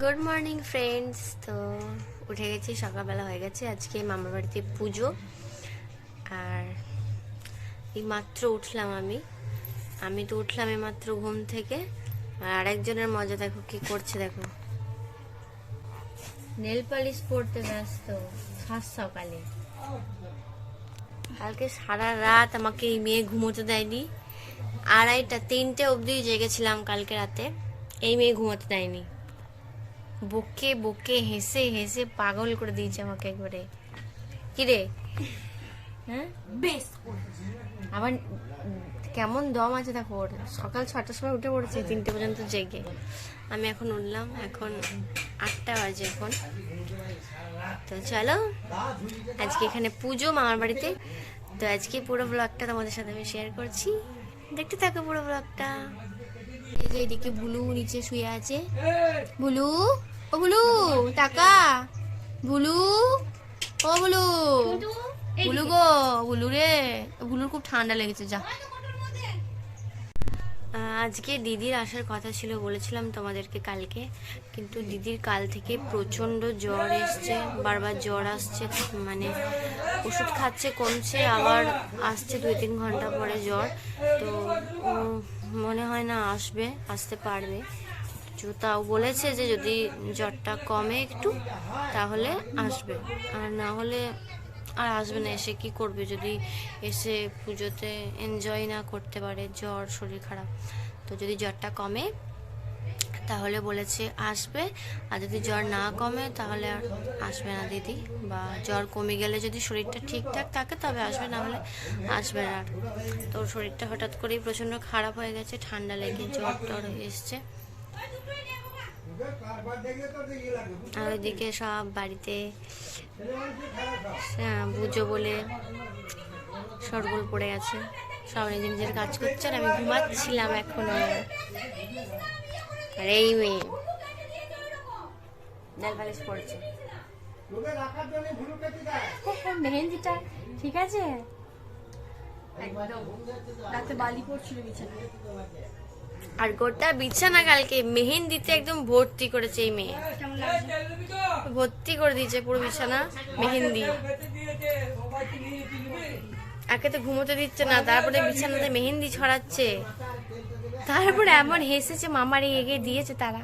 Good morning friends তো উঠে গেছি সকালবেলা হয়ে গেছে। আজকে মামার বাড়িতে পুজো। আর এই মাত্র উঠলাম আমি। আমি তো উঠলাম এই মাত্র ঘুম থেকে। আর আরেকজনের মজা দেখো কি করছে দেখো। নেল পালিশ পড়তে ব্যস্ত। সাত সকালে। কালকে সারা রাত আমাকে এই মেয়ে ঘুমোতে দেয়নি। আড়াইটা তিনটে অবধি জেগেছিলাম কালকে রাতে। এই মেয়ে ঘুমোতে দেয়নি। বকে বকে হেসে হেসে পাগল করে দিয়েছে আমাকে একবারে। কিরে? হ্যাঁ? বেশ। আবার কেমন দম আছে দেখো ওর সকাল ছটার সময় উঠে পড়েছে তিনটে পর্যন্ত জেগে। আমি এখন উঠলাম এখন আটটা বাজে এখন। তো চলো আজকে এখানে পুজো মামার বাড়িতে। তো আজকে পুরো ব্লগটা তোমাদের সাথে আমি শেয়ার করছি। দেখতে থাকো পুরো ব্লগটা এই যে এদিকে বুলু নিচে শুয়ে আছে। বুলু? ও বুলু টাকা। বুলু ও বুলু। বুলু গো বুলু রে। বুলুর খুব ঠান্ডা লেগেছে যা। আজকে দিদির আসার কথা ছিল বলেছিলাম তোমাদেরকে কালকে। কিন্তু দিদির কাল থেকে প্রচণ্ড জ্বর এসছে বারবার জ্বর আসছে মানে ওষুধ খাচ্ছে কমছে আবার আসছে দুই তিন ঘণ্টা পরে জ্বর। তো মনে হয় না আসবে আসতে পারবে। তাও বলেছে যে যদি জ্বরটা কমে একটু, তাহলে আসবে। আর না হলে আর আসবে না, এসে কি করবে? যদি এসে পুজোতে এনজয় না করতে পারে, জ্বর, শরীর খারাপ, তো যদি জ্বরটা কমে, তাহলে বলেছে আসবে। আর যদি জ্বর না কমে, তাহলে আর আসবে না দিদি। বা জ্বর কমে গেলে যদি শরীরটা ঠিকঠাক থাকে, তবে আসবে, না হলে আসবে না আর। তো ওর শরীরটা হঠাৎ করেই প্রচণ্ড খারাপ হয়ে গেছে, ঠান্ডা লেগে জ্বর টর এসছে। আর ওইদিকে সব বাড়িতে পুজো বলে সরগোল পড়ে আছে সব নিজের নিজের কাজ করছে আর আমি ঘুমাচ্ছিলাম এখনও। আর এই মেয়ে পড়ছে। মেহেন্দিটা, ঠিক আছে? বালি পড়ছিল আর গোটা বিছানা কালকে মেহেন্দিতে একদম ভর্তি করেছে এই মেয়ে। ভর্তি করে দিয়েছে পুরো বিছানা মেহেন্দি। একে তো ঘুমোতে দিচ্ছে না তারপরে বিছানাতে মেহেন্দি ছড়াচ্ছে। তারপরে এমন হেসেছে মামার এগে দিয়েছে তারা।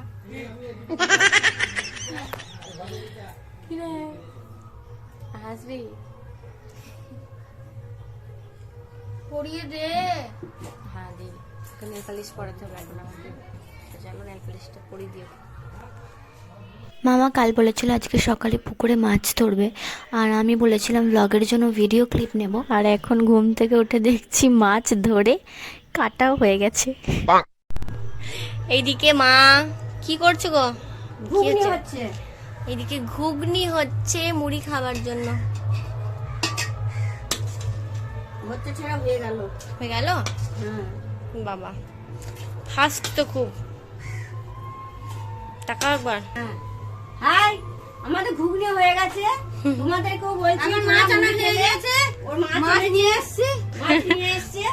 হাসবি? পড়িয়ে দে। হ্যাঁ দি নেল পালিশ পরাতে হবে এখন আমাকে। নেল পালিশটা পরিয়ে দিও। মামা কাল বলেছিল আজকে সকালে পুকুরে মাছ ধরবে। আর আমি বলেছিলাম ব্লগের জন্য ভিডিও ক্লিপ নেব। আর এখন ঘুম থেকে উঠে দেখছি মাছ ধরে কাটাও হয়ে গেছে। এইদিকে মা কি করছ গো? ঘুগনি হচ্ছে? হচ্ছে। এইদিকে ঘুগনি হচ্ছে মুড়ি খাবার জন্য। হচ্ছে ছেড়া হয়ে গেল। হয়ে গেল? হ্যাঁ বাবা। ফাস্ট তো খুব। টাকা একবার। হাই আমাদের ঘুগনি হয়ে গেছে। তোমাদেরকেও বলছি মাছ আনা হয়ে গেছে ওর মাছ নিয়ে এসেছে। মাছ নিয়ে এসেছে।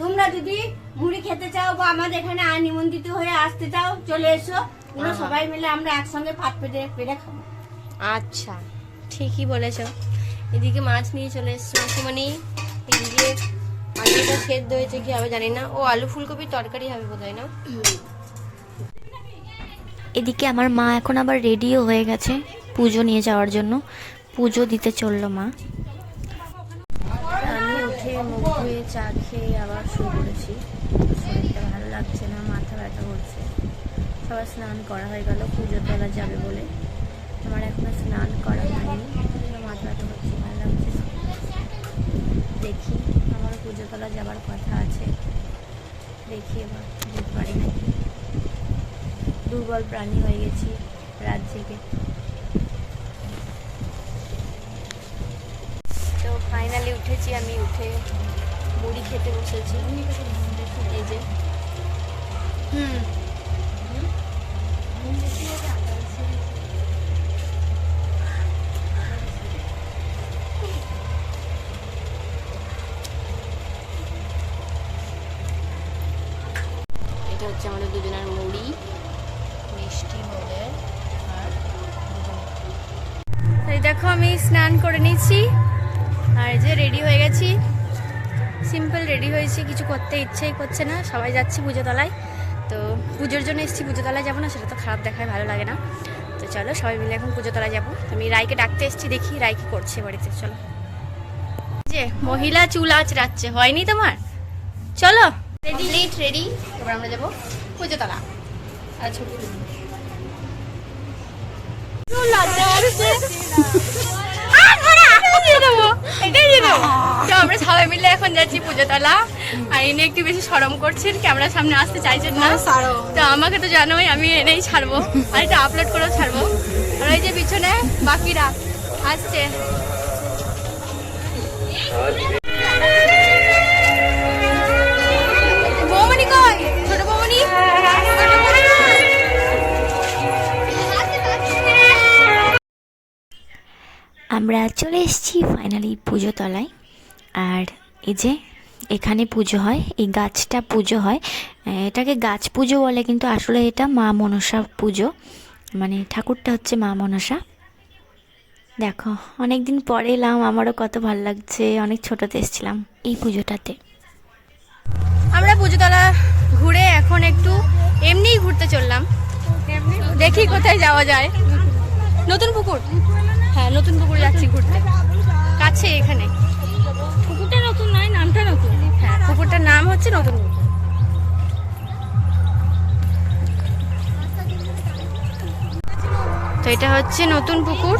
তোমরা যদি মুড়ি খেতে চাও বা আমাদের এখানে আয় নিমন্ত্রিত হয়ে আসতে চাও চলে এসো। তোমরা সবাই মিলে আমরা একসঙ্গে ভাত পেটে পেটে খাব। আচ্ছা ঠিকই বলেছ। এদিকে মাছ নিয়ে চলে এসছো মাসিমণি। এদিকে আলুটা সেদ্ধ হয়েছে কি হবে জানি না। ও আলু ফুলকপির তরকারি হবে বোধহয় না? এদিকে আমার মা এখন আবার রেডিও হয়ে গেছে পুজো নিয়ে যাওয়ার জন্য। পুজো দিতে চলল মা। আমি উঠে মুখ ধুয়ে চা খেয়ে আবার শুয়ে পড়েছি। শরীরটা ভালো লাগছে না মাথা ব্যথা করছে। সবার স্নান করা হয়ে গেল পুজো তোলা যাবে বলে। আমার এখনও স্নান করা হয়নি মাথা ব্যথা করছে ভালো লাগছে। দেখি। আমার পুজো তোলা যাবার কথা আছে। দেখি এবার যেতে পারি। নাকি দুর্বল প্রাণী হয়ে গেছি রাত জেগে তো ফাইনালি উঠেছি আমি, উঠে মুড়ি খেতে বসেছি। এই যে। হুম এটা হচ্ছে আমাদের দুজনের মুড়ি মিষ্টি হলে আর দেখো, আমি স্নান করে নিচ্ছি আর যে রেডি হয়ে গেছি। সিম্পল রেডি হয়েছি, কিছু করতে ইচ্ছেই করছে না। সবাই যাচ্ছি পুজো তলায় তো পুজোর জন্য এসেছি পুজো তলায় যাব না, সেটা তো খারাপ দেখায়, ভালো লাগে না। তো চলো, সবাই মিলে এখন পুজো তলায় যাব। আমি রায়কে ডাকতে এসেছি, দেখি রায় কি করছে বাড়িতে, চলো। যে, মহিলা চুল আঁচড়াচ্ছে, হয়নি তোমার? চলো। রেডি লেট রেডি এবার আমরা যাব পুজো তলা তো আমরা সবাই মিলে এখন যাচ্ছি পুজোতলা। আর এনে একটু বেশি সরম করছেন ক্যামেরার সামনে আসতে চাইছেন না। তো আমাকে তো জানোই আমি এনেই ছাড়বো। আর এটা আপলোড করেও ছাড়বো। আর ওই যে পিছনে বাকিরা আসছে। আমরা চলে এসেছি ফাইনালি পুজো তলায় আর এই যে, এখানে পুজো হয়, এই গাছটা পুজো হয়। এটাকে গাছ পুজো বলে, কিন্তু আসলে এটা মা মনসা পুজো। মানে ঠাকুরটা হচ্ছে মা মনসা। দেখো অনেক দিন পরে এলাম, আমারও কত ভালো লাগছে, অনেক ছোটোতে এসেছিলাম এই পুজোটাতে। আমরা পুজোতলা ঘুরে এখন একটু এমনিই ঘুরতে চললাম। দেখি কোথায় যাওয়া যায়। নতুন পুকুর। কাছে এখানে। পুকুরটা নতুন নয় নামটা নতুন। হ্যাঁ পুকুরটার নাম হচ্ছে নতুন। পুকুর তো এটা হচ্ছে নতুন পুকুর।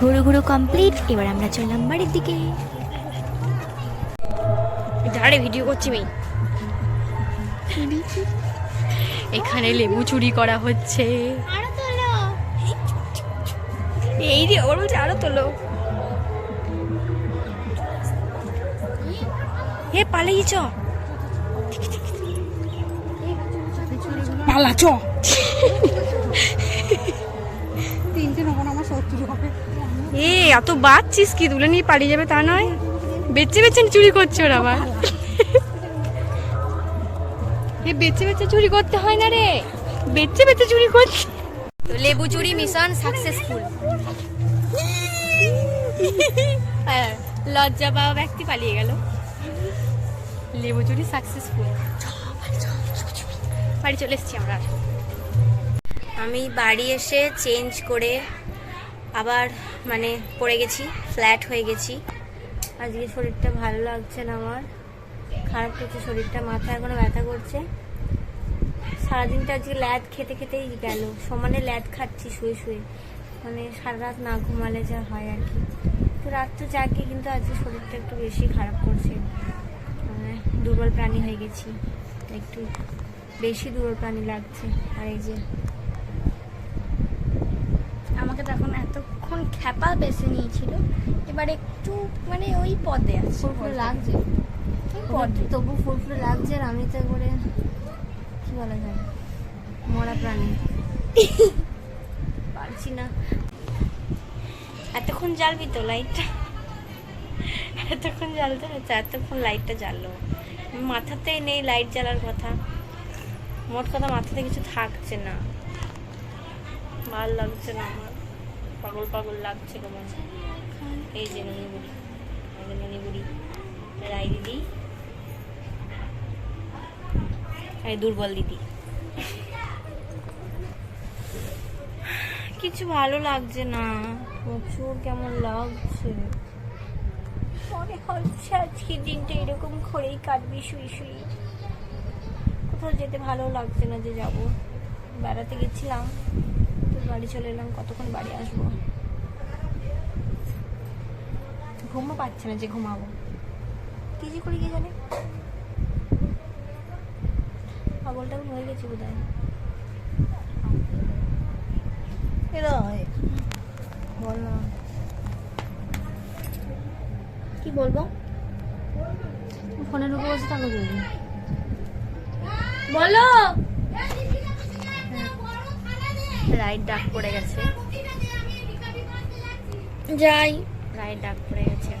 ঘুরু ঘুরু কমপ্লিট এবার আমরা চললাম বাড়ির দিকে। দাঁড়ে ভিডিও করছি আমি এখানে লেবু চুরি করা হচ্ছে। এই রে ওর বলছে আরও তোলো। হে পালিয়ে চ পালা চ এত বাচ্চিস কি তুলে নিয়ে পালিয়ে যাবে তা নয়। বেচে বেচে চুরি করছে ওরা আবার। এ বেচে বেচে চুরি করতে হয় না রে। বেচে বেচে চুরি করছে। তো লেবু চুরি মিশন সাকসেসফুল লজ্জা পাওয়া ব্যক্তি পালিয়ে গেল। লেবু চুরি সাকসেসফুল বাড়ি চলে এসেছি আমরা। আমি বাড়ি এসে চেঞ্জ করে আবার মানে পড়ে গেছি ফ্ল্যাট হয়ে গেছি। আজকে শরীরটা ভালো লাগছে না আমার। খারাপ করছে শরীরটা, মাথা এখনও ব্যথা করছে। সারাদিনটা আজকে ল্যাদ খেতে খেতেই গেল। সমানে ল্যাদ খাচ্ছি শুয়ে শুয়ে। মানে সারা রাত না ঘুমালে যা হয় আর কি। তো রাত তো জাগি কিন্তু আজকে শরীরটা একটু বেশি খারাপ করছে। মানে দুর্বল প্রাণী হয়ে গেছি। একটু বেশি দুর্বল প্রাণী লাগছে। আর এই যে আমাকে তখন এতক্ষণ খ্যাপা বেছে নিয়েছিল। এবার একটু মানে ওই পদে আছে। ফুলফুল লাগছে। পদে। তবু ফুলফুল লাগছে আর আমি তো করে কি বলা যায় মরা প্রাণী। পারছি না। এতক্ষণ জ্বালবি তো লাইটটা? এতক্ষণ জ্বালতে হচ্ছে এতক্ষণ লাইটটা জ্বাললো। মাথাতেই নেই লাইট জ্বালার কথা। মোট কথা মাথাতে কিছু থাকছে না। ভালো লাগছে না আমার। পাগল পাগল লাগছে কেমন এই যে বুড়ি আমাদের ননি বুড়ি দিদি। এই দুর্বল দিদি। কিছু ভালো লাগছে না। প্রচুর কেমন লাগছে। মনে হচ্ছে আজকে দিনটা এরকম করেই কাটবি, শুই শুই। কোথাও যেতে ভালো লাগছে না যে যাব। বেড়াতে গেছিলাম। বাড়ি চলে এলাম কতক্ষণ বাড়ি আসব? ঘুমও পাচ্ছে না যে ঘুমাবো। কি যে করি কে জানে? পাগল টাগল হয়ে গেছি বোধ হয় বল না। কি বলব? ফোনের উপর বসে থাকো বলো! রাইড ডাক পড়ে গেছে। যাই। রাইড ডাক পড়ে গেছে।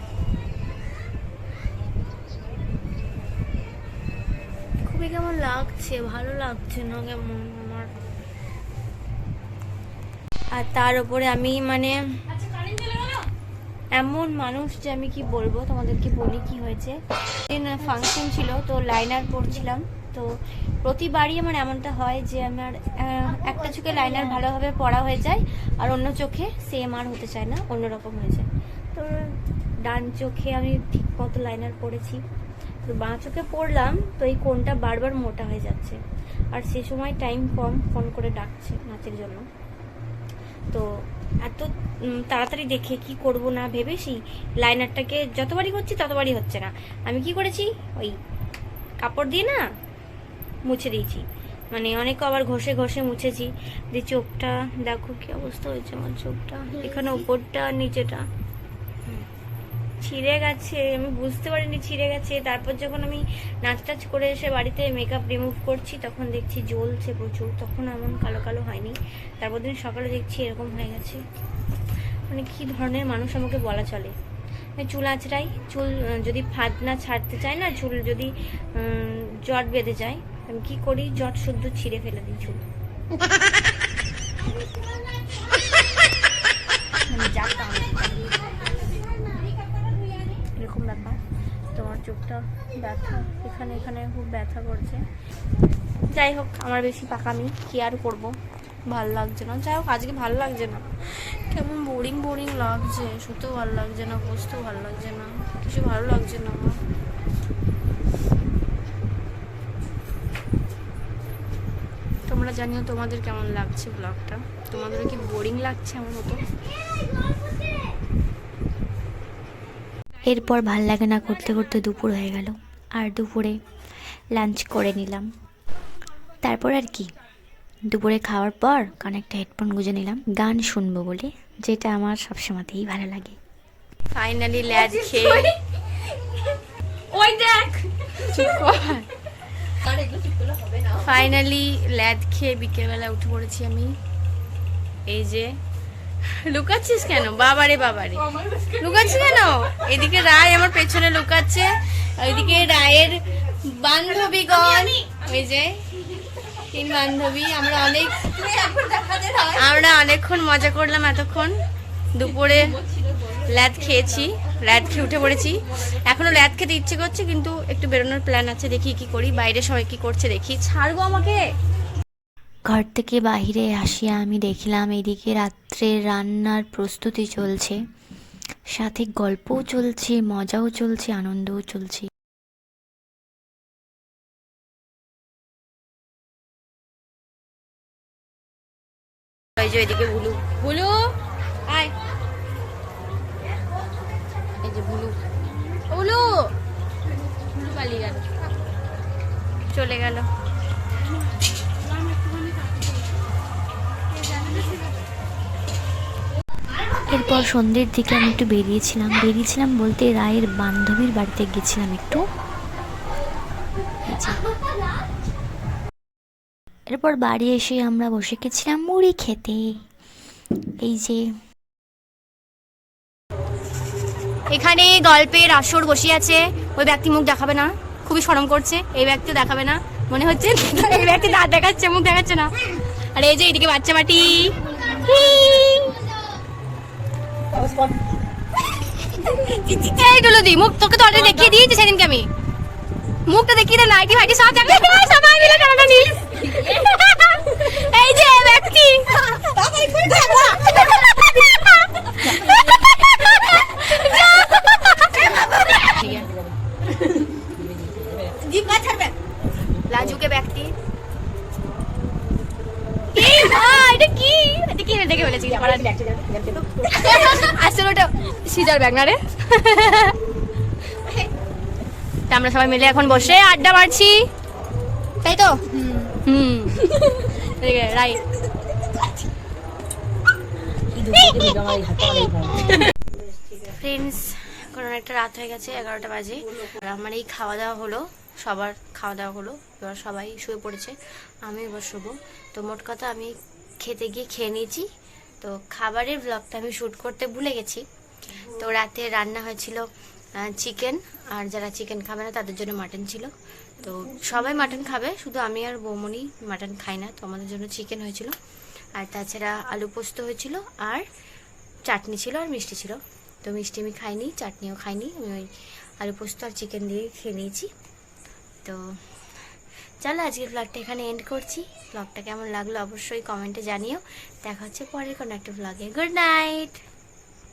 খুবই কেমন লাগছে ভালো লাগছে না কেমন আমার। আর তার উপরে আমি মানে এমন মানুষ যে আমি কি বলব তোমাদেরকে বলি কি হয়েছে। ফাংশন ছিল তো লাইনার পড়ছিলাম। তো প্রতিবারই আমার এমনটা হয় যে আমার একটা চোখে লাইনার ভালোভাবে পড়া হয়ে যায় আর অন্য চোখে সেম আর হতে চায় না, অন্যরকম হয়ে যায়। তো ডান চোখে আমি ঠিক মতো লাইনার পড়েছি। তো বাঁ চোখে পড়লাম, তো এই কোনটা বারবার মোটা হয়ে যাচ্ছে। আর সে সময় টাইম কম, ফোন করে ডাকছে নাচের জন্য। তো এত তাড়াতাড়ি দেখে কি করব না ভেবে সেই লাইনারটাকে যতবারই করছি ততবারই হচ্ছে না। আমি কি করেছি? ওই কাপড় দিয়ে না মুছে দিয়েছি। মানে অনেক আবার ঘষে ঘষে মুছেছি। দিয়ে চোখটা, দেখো কি অবস্থা হয়েছে আমার চোখটা। এখানে উপরটা আর নিচেটা ছিঁড়ে গেছে, আমি বুঝতে পারিনি ছিঁড়ে গেছে। তারপর যখন আমি নাচ টাচ করে এসে বাড়িতে মেকআপ রিমুভ করছি, তখন দেখছি জ্বলছে প্রচুর। তখন এমন কালো কালো হয়নি। তারপর দিন সকালে দেখছি এরকম হয়ে গেছে। মানে কি ধরনের মানুষ আমাকে বলা চলে। চুল আঁচড়াই, চুল যদি ফাঁদ না ছাড়তে চায় না, চুল যদি জট বেঁধে যায় আমি কি করি? জট শুদ্ধ ছিঁড়ে ফেলে দিই চুল। এরকম ব্যাপার। তোমার চোখটা ব্যথা, এখানে এখানে খুব ব্যথা করছে। যাই হোক, আমার বেশি পাকামি। কি আর করব? ভালো লাগছে না। যাই হোক, আজকে ভালো লাগছে না। কেমন বোরিং বোরিং লাগছে। শুতেও ভালো লাগছে না বসতেও ভালো লাগছে না। কিছু ভালো লাগছে না। আমার তোমরা জানিও তোমাদের কেমন লাগছে ব্লগটা তোমাদেরও কি বোরিং লাগছে আমার মতো? এরপর ভালো লাগে না করতে করতে দুপুর হয়ে গেল। আর দুপুরে লাঞ্চ করে নিলাম। তারপর আর কি? দুপুরে খাওয়ার পর কানেকটা হেডফোন গুঁজে নিলাম। গান শুনব বলে যেটা আমার সবসময়তেই ভালো লাগে। ফাইনালি ল্যাদ খেয়ে ওই দেখ! ফাইনালি ল্যাদ খেয়ে বিকেলবেলা উঠে পড়েছি আমি। এই যে লুকাচ্ছিস কেন? বাবারে বাবারে। লুকাচ্ছিস কেন? এদিকে রায় আমার পেছনে লুকাচ্ছে এদিকে রায়ের বান্ধবীগণ ওই যে তিন বান্ধবী আমরা অনেক আমরা অনেকক্ষণ মজা করলাম এতক্ষণ। দুপুরে ল্যাদ খেয়েছি। ল্যাদ খেয়ে উঠে পড়েছি। এখনও ল্যাদ খেতে ইচ্ছে করছে কিন্তু একটু বেরোনোর প্ল্যান আছে দেখি কি করি বাইরে সবাই কি করছে দেখি। ছাড়বো আমাকে? ঘর থেকে বাইরে আসিয়া আমি দেখলাম এদিকে রাত্রে রান্নার প্রস্তুতি চলছে। সাথে গল্পও চলছে মজাও চলছে আনন্দও চলছে। এদিকে পালিয়ে গেল চলে গেল। এরপর সন্ধ্যের দিকে আমি একটু বেরিয়েছিলাম। বেরিয়েছিলাম বলতে রায়ের বান্ধবীর বাড়িতে গেছিলাম একটু। এরপর বাড়ি এসে আমরা বসে গেছিলাম মুড়ি খেতে। এই যে। এখানে গল্পের আসর বসে আছে। ওই ব্যক্তি মুখ দেখাবে না খুবই শরম করছে এই ব্যক্তি দেখাবে না মনে হচ্ছে এই ব্যক্তি দাঁত দেখাচ্ছে মুখ দেখাচ্ছে না। আর এই যে এদিকে বাচ্চা মাটি এইগুলো দি মুখ তোকে তো অলরেডি দেখিয়ে দিয়েছি সেদিনকে আমি। মুখটা দেখিয়ে দে নাইটি ফাইটি সব জানলে সবাই মিলে টানাটা নিস। এই যে ব্যক্তি। লাজুকে ব্যক্তি। কি? দেখি দেখে ফেলেছি আমার আর- আসলে ওটা সিজার ব্যাগ না রে? তা আমরা সবাই মিলে এখন বসে আড্ডা মারছি। তাই তো? হুম। রাইট ফ্রেন্ডস এখন অনেকটা রাত হয়ে গেছে এগারোটা বাজে। আর আমার এই খাওয়া দাওয়া হলো। সবার খাওয়া দাওয়া হলো, এবার সবাই শুয়ে পড়েছে, আমি এবার শোবো। তো মোট কথা আমি খেতে গিয়ে খেয়ে নিয়েছি। তো খাবারের ব্লগটা আমি শ্যুট করতে ভুলে গেছি। তো রাতে রান্না হয়েছিল চিকেন আর যারা চিকেন খাবে না তাদের জন্য মাটন ছিল। তো সবাই মাটন খাবে, শুধু আমি আর বৌমনি মাটন খাই না, তো আমাদের জন্য চিকেন হয়েছিল। আর তাছাড়া আলু পোস্ত হয়েছিল, আর চাটনি ছিল আর মিষ্টি ছিল। তো মিষ্টি আমি খাইনি, চাটনিও খাইনি, আমি ওই আলু পোস্ত আর চিকেন দিয়ে খেয়ে নিয়েছি। তো চলো আজকের ব্লগটা এখানে এন্ড করছি। ব্লগটা কেমন লাগল অবশ্যই কমেন্টে জানিও। দেখা হচ্ছে পরের কোনো একটা ব্লগে গুড নাইট